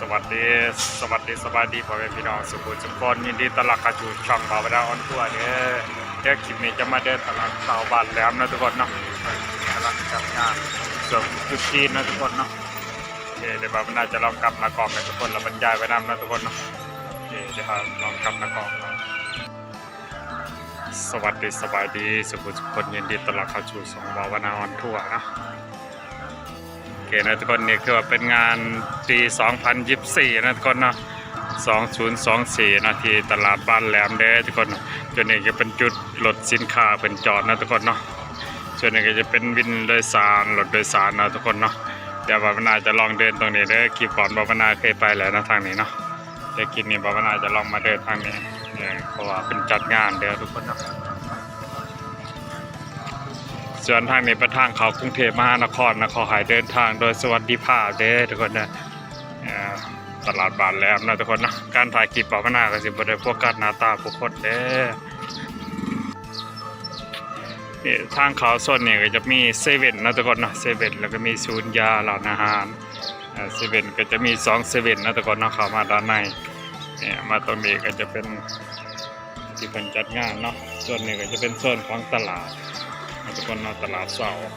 สวัสดีสวัสดีสบายดีพ่อแม่พี่น้องสุขุมสุขคนยินดีต้อนรับเข้าสู่ช่องบาวดาออนทัวร์เด้อเดี๋ยวคลิปนี้จะมาเดินตลาดชาวบ้านแหลมนะทุกคนเนาะกำลังจัดงานส่วนจุดจีนนะทุกคนเนาะโอเคเดี๋ยวบาวน่าจะลองกลับมากองกันทุกคนแล้วบรรยายไว้นำนะทุกคนเนาะโอเคเดี๋ยวลองกลับมากอกันสวัสดีสบายดีสุขุมสุขคนยินดีต้อนรับเข้าสู่ช่องบาวดาออนทัวร์เนาะ นะทุกคนนี่คือว่าเป็นงานปี 2024 นะทุกคนเนาะ2024นะที่ตลาดบ้านแหลมเด้อทุกคนจนนี้ก็เป็นจุดรถสินค้าเป็นจอดนะทุกคนเนาะส่วนนี้ก็จะเป็นวินโดยสารรถโดยสารนะทุกคนเนาะเดี๋ยวบาปนาจะลองเดินตรงนี้เด้อคลิปก่อนบาปนาเคยไปแล้วนะทางนี้เนาะเดี๋ยวคลิปนี้บาปนาจะลองมาเดินทางนี้เนี่ยเพราะว่าเป็นจัดงานเด้อทุกคนเนาะ ส่วนทางนี้เป็นทางเขากรุงเทพมหานครนะขอใหายเดินทางโดยสวัสดิภาพเด้อทุกคนนะตลาดบานแหลมนะทุกคนนะการถ่ายคลิปปะพนาก็สิบ่ได้โฟกัสหน้าตาผู้คนเด้อทางเขาส่วนนี้ก็จะมีเซเว่นนะทุกคนนะเซเว่นแล้วก็มีศูนย์ยาร้านอาหารเซเว่นก็จะมีสองเซเว่นนะทุกคนนะเข้ามาด้านในเนี่ยมาตรงนี้ก็จะเป็นที่เป็นจัดงานเนาะส่วนนี้ก็จะเป็นโซนของตลาด คนมาตลาดเสาร์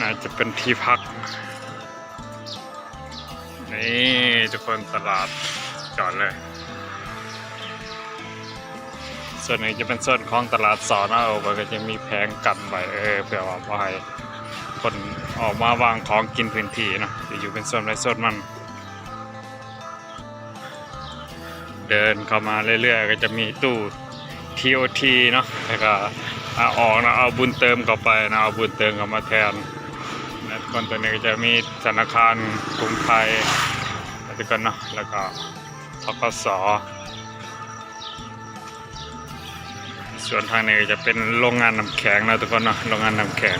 น่าจะเป็นที่พัก นี่ทุกคนตลาดจอดเลย ส่วนนี้จะเป็นส่วนของตลาดสอนเอาไปก็จะมีแผงกันไว้เออเพื่อว่าบ่ให คนออกมาวางของกินพื้นที่เนาะจะอยู่เป็นโซนไรโซนมัน เดินเข้ามาเรื่อยๆ ก็จะมีตู้ TOT เนาะแล้วก็เอาออกนะเอาบุญเติมเข้าไปนะเอาบุญเติมเข้ามาแทนนะคนตัวนี้ก็จะมีธนาคารกรุงไทยแล้วก็เนาะแล้วก็ทกสส่วนทางนี้ก็จะเป็นโรงงานน้ำแข็งนะทุกคนเนาะโรงงานน้ำแข็ง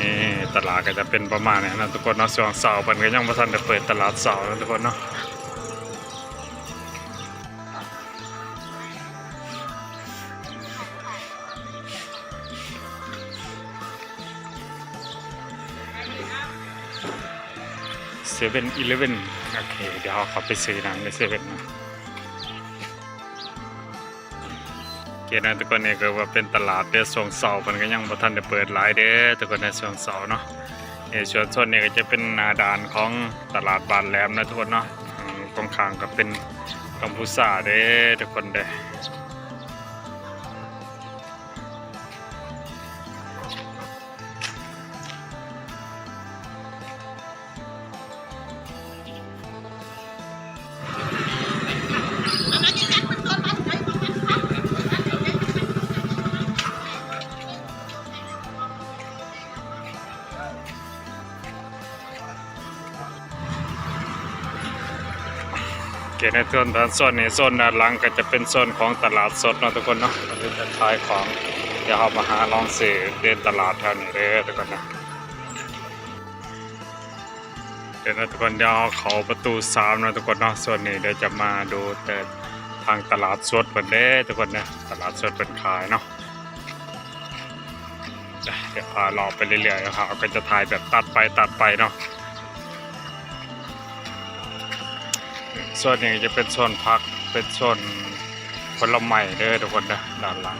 นี่ตลาดก็จะเป็นประมาณนี้นะทุกคนเนาะส่วนเสาร์มันก็ยังไม่ทันได้เปิดตลาดเสาร์นะทุกคนเนาะเซเว่นอีเลฟเว่นโอเค เดี๋ยวเขาไปซื้อน้ำในเซเว่นนะ เกณฑ์นะทุกคนเนี่ยก็ว่าเป็นตลาดเดือส่วงเสาร์มันก็ยังบ่ทันได้เปิดหลายเด้อทุกคนในส่วงเสาร์เนาะเออส่วนส่วนนี้ก็จะเป็นนาดานของตลาดบานแหลมนะทุกคนเนาะตรงข้างก็เป็นกัมพูชาเด้อทุกคนเด้อ เกณฑ์ในส่วนด้านโซนนี้โซนด้านหลังก็จะเป็นโซนของตลาดสดเนาะทุกคนเนาะมันจะขายของเดี๋ยวเรามาหาลองซื้อเดินตลาดแถวนี้เด้อทุกคนนะเดี๋ยวนะทุกคนเดี๋ยวเขาประตูสามนะทุกคนเนาะส่วนนี้เดี๋ยวจะมาดูแต่ทางตลาดสดเปิดเด้ทุกคนนะตลาดสดเป็นขายเนาะเดี๋ยวพาเราไปเรื่อยๆนะครับก็จะถ่ายแบบตัดไปตัดไปเนาะ ส่วนนี้จะเป็นโซนพักเป็นโซนผลไม้เด้อทุกคนนะด้านหลัง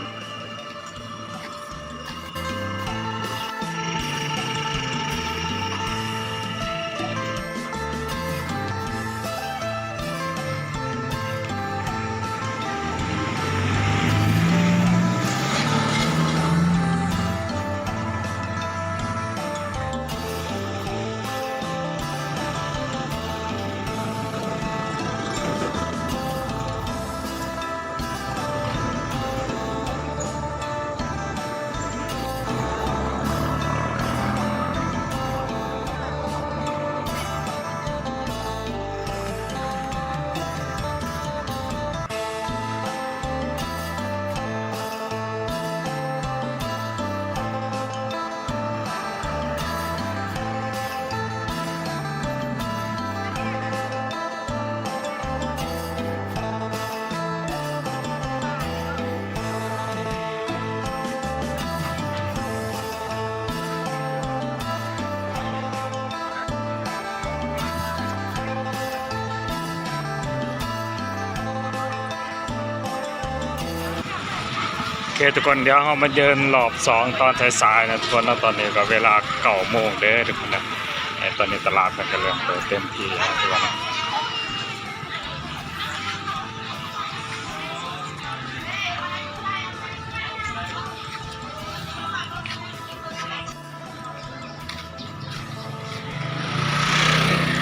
เคทุกคนเดี๋ยวเรามาเดินรอบสองตอนสายๆนะทุกคนนะตอนนี้ก็เวลาเก้าโมงเด้อทุกคนนะตอนนี้ตลาดมันก็เริ่มเปิดเต็มที่แล้วทุกคนนะ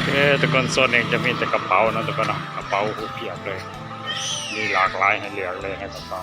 เอ้ทุกคนโซนเองจะมีแต่กระเป๋านะทุกคนนะกระเป๋าหูเพียบเลย มีหลากหลายให้เลือกเลยในกระเป๋า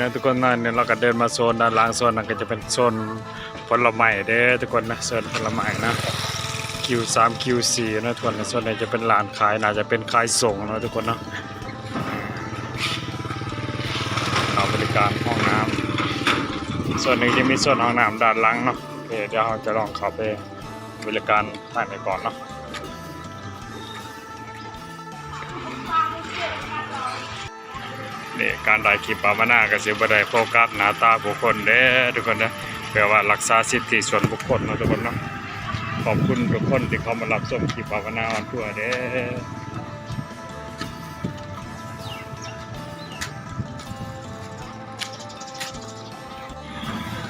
นะทุกคนนะเนี่ยเราก็เดินมาโซนด้านล่างโซนนั้นก็จะเป็นโซนผลไม้เด้อทุกคนนะโซนผลไม้นะ Q3 Q4 นะทุกคนนะโซนนี้จะเป็นร้านขายน่าจะเป็นขายส่งนะทุกคนนะเราบริการห้องน้ำส่วนหนึ่งจะมีส่วนห้องน้ำด้านหลังเนาะโอเคเดี๋ยวเราจะลองเข้าไปบริการภายในก่อนเนาะ นี่การได้คลิปปามานาก็สิบ่ได้โฟกัสหน้าตาบุคคลเด้ทุกคนนะเพื่อว่ารักษาสิทธิส่วนบุคคลนะทุกคนเนาะขอบคุณทุกคนที่เข้ามารับชมคลิปปามานาออนทั่วร์เด้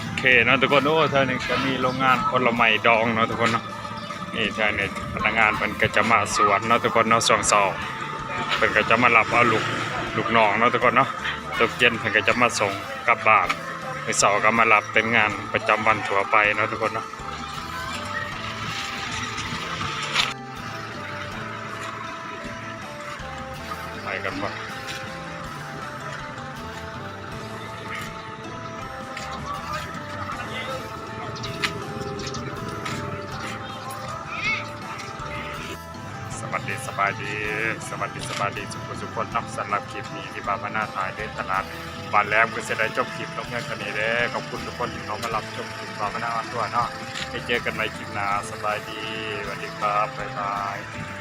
โอเคนะทุกคนโอ้เธอนี่ก็มีโรงงานผลไม้ดองเนาะทุกคนเนาะนี่เธอเนี่ยพนักงานมันก็จะมาสวนเนาะทุกคนเนาะสองสองเพิ่นก็จะมารับเอาลูก ลูกน้องเนาะทุกคนเนาะตกเย็นเพิ่นก็จะมาส่งกลับบ้านไปเสาร์ก็มารับเป็นงานประจำวันทั่วไปเนาะทุกคนเนาะไปกันบ่ สวัสดีสบายดีสุขสุขคนเนาะสำหรับคลิปนี้ที่บามานาถ่ายได้ตลาดบานแล้วก็จะได้จบคลิปลงเงินกันนี้เด้ขอบคุณทุกคนที่เขามารับชมคลิปบามานาออนตัวเนาะไปเจอกันในคลิปหน้าสบายดีสวัสดีครับบ๊ายบาย